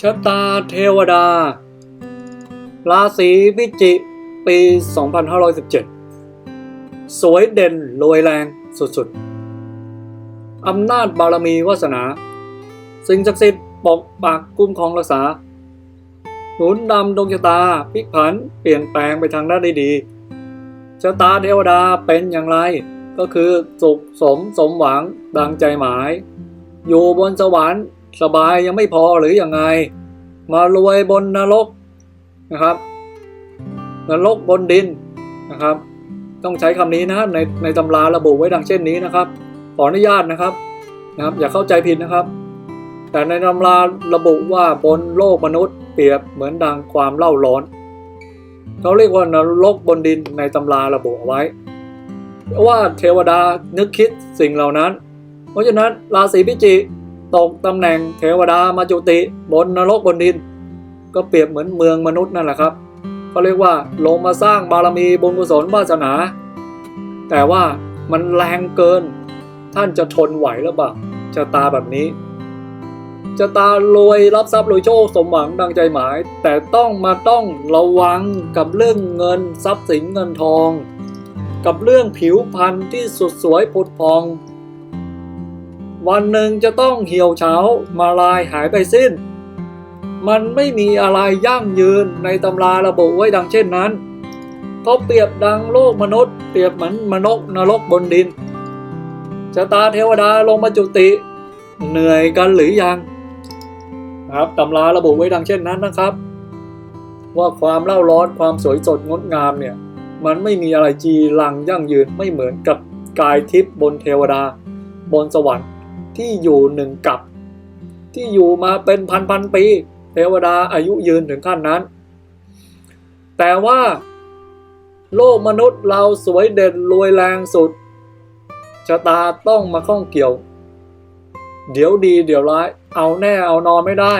ชะตาเทวดา ราศีพิจิกปี 2517 สวยเด่นรวยแรงสุดๆ อำนาจบารมีวาสนา สิ่งศักดิ์สิทธิ์ปกปักคุ้มครองรักษา หนุนนำดวงชะตาพลิกผันเปลี่ยนแปลงไปทางด้านด้ดีชะตาเทวดาเป็นอย่างไรก็คือสุขสมสมหวังดังใจหมาย อยู่บนสวรรค์ สบายยังไม่พอหรืออยังไง มารวยบนนรกนะครับ นรกบนดินนะครับ ต้องใช้คำนี้นะในในตำราระบุไว้ดังเช่นนี้นะครับ ขออนุญาตนะครับนะครับ อย่าเข้าใจผิดนะครับ แต่ในตำราระบุว่าบนโลกมนุษย์ เปรียบเหมือนดังความเล่าร้อนเขาเรียกว่านรกบนดินในตำราระบุเอาไว้ว่าเทวดานึกคิดสิ่งเหล่านั้น เพราะฉะนั้นราศีพิจิก ตกตำแหน่งเทวดามาจุติบนนรกบนดิน ก็เปรียบเหมือนเมืองมนุษย์นั่นแหละครับเขาเรียกว่าลงมาสร้างบารมีบุญกุศลวาสนา แต่ว่ามันแรงเกิน ท่านจะทนไหวหรือเปล่าชะตาแบบนี้ชะตารวยรับทรัพย์รวยโชคสมหวังดังใจหมาย แต่ต้องมาต้องระวังกับเรื่องเงินทรัพย์สินเงินทอง กับเรื่องผิวพรรณที่สุดสวยผุดพอง วันหนึ่งจะต้องเหี่ยวเฉามาลายหายไปสิ้น มันไม่มีอะไรยั่งยืนในตำราระบุไว้ดังเช่นนั้น เขาเปรียบดังโลกมนุษย์ เปรียบเหมือนมนกนรกบนดินชะตาเทวดาลงมาจุติ เหนื่อยกันหรือยังครับตำราระบุไว้ดังเช่นนั้นนะครับ ว่าความเล่าร้อนความสวยสดงดงามเนี่ย มันไม่มีอะไรจีรังยั่งยืนไม่เหมือนกับกายทิพย์บนเทวดา บนสวรรค์ ที่อยู่หนึ่งกับ ที่อยู่มาเป็นพันพันๆปี เทวดาอายุยืนถึงขั้นนั้น แต่ว่าโลกมนุษย์เราสวยเด่นรวยแรงสุดชะตาต้องมาข้องเกี่ยว เดี๋ยวดีเดี๋ยวร้าย เอาแน่เอานอนไม่ได้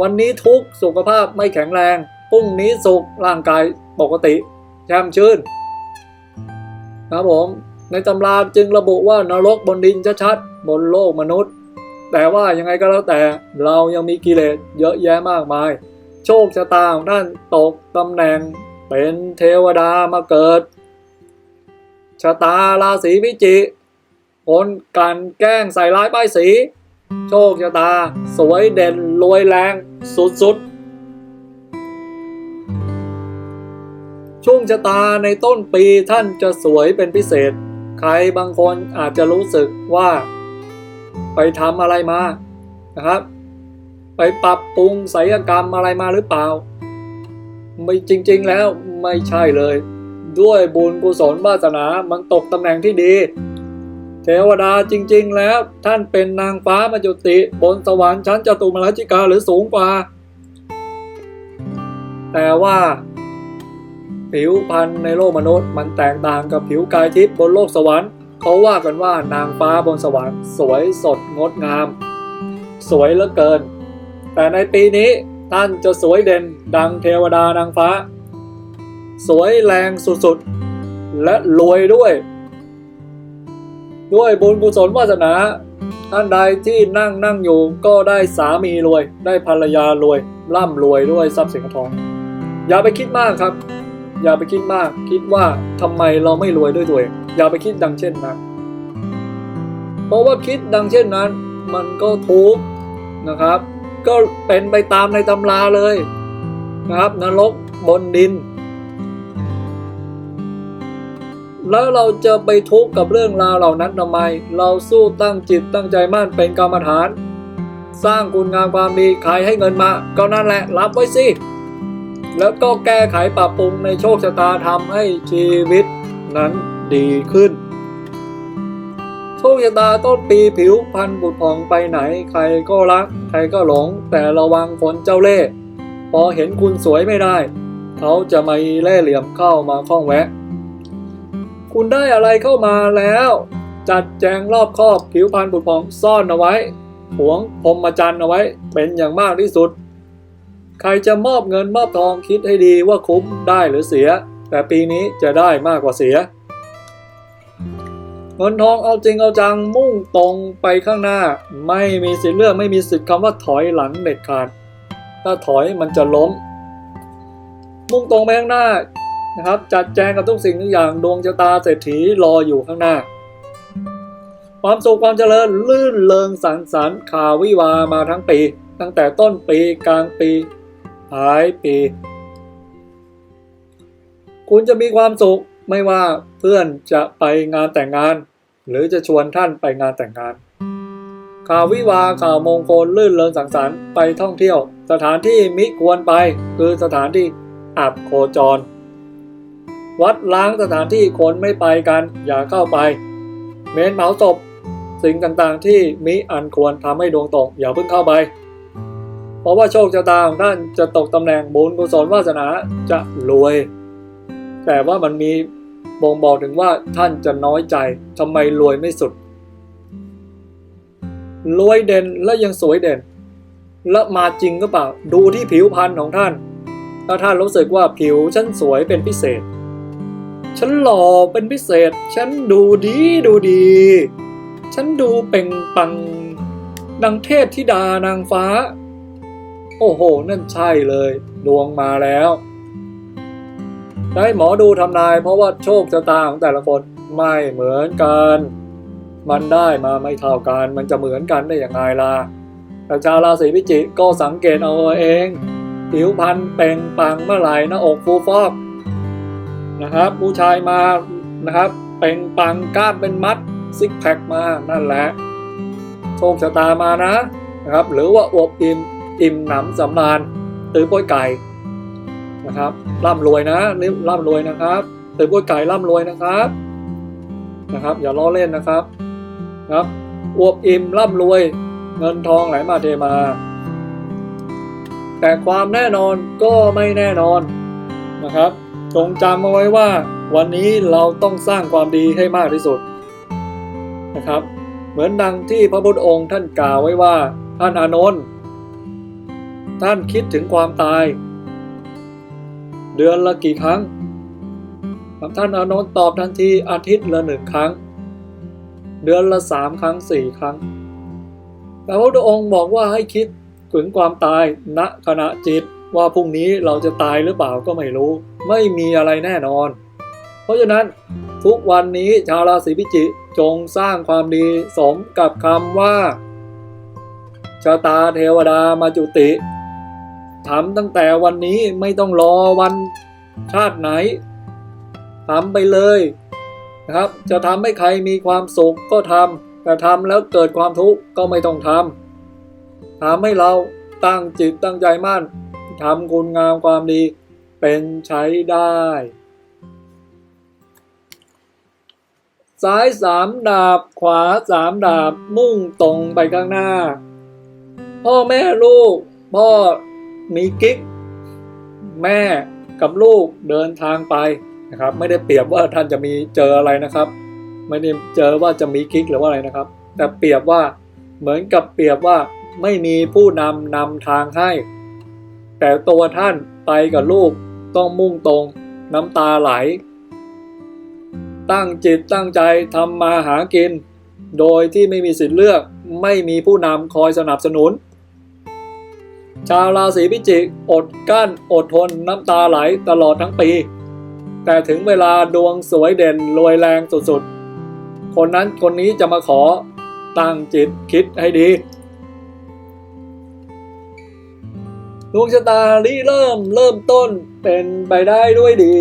วันนี้ทุกสุขภาพไม่แข็งแรงพรุ่งนี้สุขร่างกายปกติแช่มชื่นนะครับผม ในตำราจึงระบุว่านรกบนดินชัดๆบนโลกมนุษย์ แต่ว่ายังไงก็แล้วแต่เรายังมีกิเลสเยอะแยะมากมาย โชคชะตาของท่านตกตำแหน่งเป็นเทวดามาเกิด ชะตาราศีพิจิกผลการแกล้งใส่ร้ายป้ายสี โชคชะตา สวยเด่นรวยแรงสุดๆช่วงชะตาในต้นปีท่านจะสวยเป็นพิเศษ ใครบางคนอาจจะรู้สึกว่า ไปทำอะไรมานะครับ ไปปรับปรุงศิลกรรมอะไรมาหรือเปล่า ไม่จริง ๆ แล้วไม่ใช่เลย ด้วยบุญกุศลวาสนามันตกตำแหน่งที่ดีเทวดาจริง ๆ แล้วท่านเป็นนางฟ้ามาจุติ บนสวรรค์ชั้นจตุมรชิกาหรือสูงกว่า แต่ว่า ผิวพรรณในโลกมนุษย์ มันแตกต่างกับผิวกายทิพย์บนโลกสวรรค์เขาว่ากันว่านางฟ้าบนสวรรค์ สวยสดงดงาม สวยเหลือเกิน แต่ในปีนี้ท่านจะสวยเด่นดังเทวดานางฟ้า สวยแรงสุดๆ และรวยด้วย ด้วยบุญกุศลวาสนา ท่านใดที่นั่งนั่งอยู่ก็ได้สามีรวย ได้ภรรยารวย ร่ำรวยด้วยทรัพย์สินเงินทอง อย่าไปคิดมากครับ อย่าไปคิดมาก คิดว่าทำไมเราไม่รวยด้วยตัวเอง อย่าไปคิดดังเช่นนั้น เพราะว่าคิดดังเช่นนั้น มันก็ทุกข์นะครับ ก็เป็นไปตามในตำราเลยนะครับ นรกบนดิน แล้วเราจะไปทุกข์กับเรื่องราวเหล่านั้นทำไม เราสู้ตั้งจิตตั้งใจมั่นเป็นกรรมฐาน สร้างคุณงามความดีใครให้เงินมา ก็นั่นแหละรับไว้สิ แล้วก็แก้ไขปรับปรุงในโชคชะตาทำให้ชีวิตนั้นดีขึ้น โชคชะตาต้นปีผิวพันบุดผ่องไปไหน ใครก็รัก ใครก็หลง แต่ระวังคนเจ้าเล่ห์พอเห็นคุณสวยไม่ได้ เขาจะมาเล่เหลี่ยมเข้ามาข้องแวะ คุณได้อะไรเข้ามาแล้ว จัดแจงรอบครอบผิวพรรณผุดผ่องซ่อนเอาไว้หวงพรมจันทร์เอาไว้เป็นอย่างมากที่สุด ใครจะมอบเงินมอบทองคิดให้ดีว่าคุ้มได้หรือเสีย แต่ปีนี้จะได้มากกว่าเสีย เงินทองเอาจริงเอาจังมุ่งตรงไปข้างหน้า ไม่มีสิทธิ์เลือกไม่มีสิทธิ์คำว่าถอยหลังเด็ดขาด ถ้าถอยมันจะล้ม มุ่งตรงไปข้างหน้านะครับ จัดแจงกับทุกสิ่งทุกอย่างดวงชะตาเศรษฐีรออยู่ข้างหน้าความสุขความเจริญลื่นเลงสันสันข่าววิวามาทั้งปี ตั้งแต่ต้นปีกลางปี ท้ายปี คุณจะมีความสุขไม่ว่าเพื่อนจะไปงานแต่งงาน หรือจะชวนท่านไปงานแต่งงาน ข่าววิวาข่าวมงคลลื่นเริงสังสรรค์ไปท่องเที่ยว สถานที่มิควรไปคือสถานที่อับโคจร วัดล้างสถานที่คนไม่ไปกันอย่าเข้าไป เมนเผาศพสิ่งต่างๆที่มิอันควรทำให้ดวงตกอย่าเพิ่งเข้าไป ราะว่าโชคชะตาของท่านจะตกตำแหน่งบุญกุศลวาสนาจะรวย แต่ว่ามันมีบ่งบอกถึงว่าท่านจะน้อยใจทำไมรวยไม่สุด รวยเด่นและยังสวยเด่น และมาจริงก็เปล่า ดูที่ผิวพรรณของท่าน ถ้าท่านรู้สึกว่าผิวฉันสวยเป็นพิเศษ ฉันหล่อเป็นพิเศษ ฉันดูดีดูดี ฉันดูเป่งปังดังเทพธิดานางฟ้า โอ้โห นั่นใช่เลย ดวงมาแล้วได้หมอดูทำนายเพราะว่าโชคชะตาของแต่ละคนไม่เหมือนกัน มันได้มาไม่เท่ากัน มันจะเหมือนกันได้อย่างไรล่ะแต่ชาวราศีพิจิกก็สังเกตเอาเองผิวพรรณเปล่งปังเมื่อไหร่หน้าอกฟูฟอกนะครับ ผู้ชายมานะครับเปล่งปังกล้ามเป็นมัดซิกแพคมานั่นแหละ โชคชะตามานะนะครับ หรือว่าอวบอิ่ม อิ่มหนำสำราญตือป้ยไก่นะครับร่ำรวยนะนี่ร่ำรวยนะครับตือป้ยไก่ร่ำรวยนะครับนะครับ อย่าล้อเล่นนะครับนะครับอวบอิ่มร่ำรวย เงินทองไหลมาเทมา แต่ความแน่นอนก็ไม่แน่นอนนะครับจงจำเอาไว้ว่าวันนี้เราต้องสร้างความดีให้มากที่สุดนะครับ เหมือนดังที่พระพุทธองค์ท่านกล่าวไว้ว่าท่านอานนท์ ท่านคิดถึงความตาย เดือนละกี่ครั้งครับท่านอานนท์ตอบทันทีอาทิตย์ละหนึ่งครั้ง เดือนละสามครั้งสี่ครั้งแต่พระพุทธองค์บอกว่าให้คิดถึงความตายณขณะจิตว่าพรุ่งนี้เราจะตายหรือเปล่าก็ไม่รู้ ไม่มีอะไรแน่นอน เพราะฉะนั้นทุกวันนี้ชาวราศีพิจิกจงสร้างความดีสมกับคำว่าชะตาเทวดามาจุติ ทำตั้งแต่วันนี้ไม่ต้องรอวันชาติไหนทำไปเลยนะครับ จะทำให้ใครมีความสุขก็ทำแต่ทำแล้วเกิดความทุกข์ก็ไม่ต้องทำทำให้เราตั้งจิตตั้งใจมั่นทำคุณงามความดีเป็นใช้ได้ ซ้ายสามดาบขวาสามดาบมุ่งตรงไปข้างหน้า พ่อแม่ลูก พ่อ มีกิ๊ก แม่กับลูกเดินทางไปนะครับ ไม่ได้เปรียบว่าท่านจะมีเจออะไรนะครับ ไม่ได้เจอว่าจะมีกิ๊กหรือว่าอะไรนะครับ แต่เปรียบว่าเหมือนกับเปรียบว่าไม่มีผู้นำนำทางให้ แต่ตัวท่านไปกับลูกต้องมุ่งตรงน้ำตาไหล ตั้งจิตตั้งใจทำมาหากิน โดยที่ไม่มีสิทธิ์เลือกไม่มีผู้นำคอยสนับสนุน ชาวราศีพิจิกอดกั้นอดทนน้ำตาไหลตลอดทั้งปี แต่ถึงเวลาดวงสวยเด่นรวยแรงสุดๆ คนนั้นคนนี้จะมาขอตั้งจิตคิดให้ดีดวงชะตาริเริ่มเริ่มต้นเป็นไปได้ด้วยดี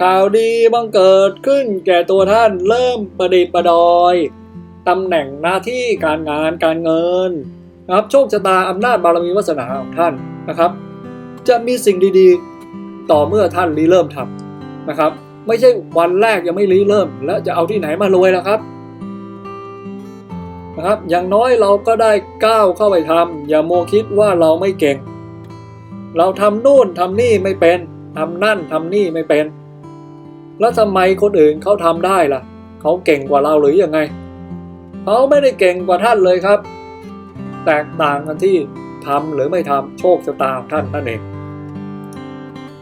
ข่าวดีบังเกิดขึ้นแก่ตัวท่านเริ่มประดิษฐ์ประดอยตำแหน่งหน้าที่การงานการเงิน นะครับโชคชะตาอำนาจบารมีวาสนาของท่านนะครับ จะมีสิ่งดีๆ ต่อเมื่อท่านริเริ่มทำนะครับ ไม่ใช่วันแรกยังไม่ริเริ่ม แล้วจะเอาที่ไหนมารวยล่ะครับนะครับอย่างน้อยเราก็ได้ก้าวเข้าไปทำอย่าโมคิดว่าเราไม่เก่ง เราทำนู่นทำนี่ไม่เป็นทำนั่นทำนี่ไม่เป็น แล้วทำไมคนอื่นเขาทำได้ล่ะ เขาเก่งกว่าเราหรือยังไง เขาไม่ได้เก่งกว่าท่านเลยครับ แตกต่างกันที่ทำหรือไม่ทำโชคชะตาท่านนั่นเอง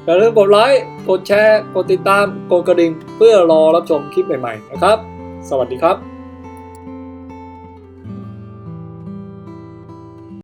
อย่าลืมกดไลค์ กดแชร์ กดติดตาม กดกระดิ่ง เพื่อรอรับชมคลิปใหม่ ๆ นะครับ สวัสดีครับ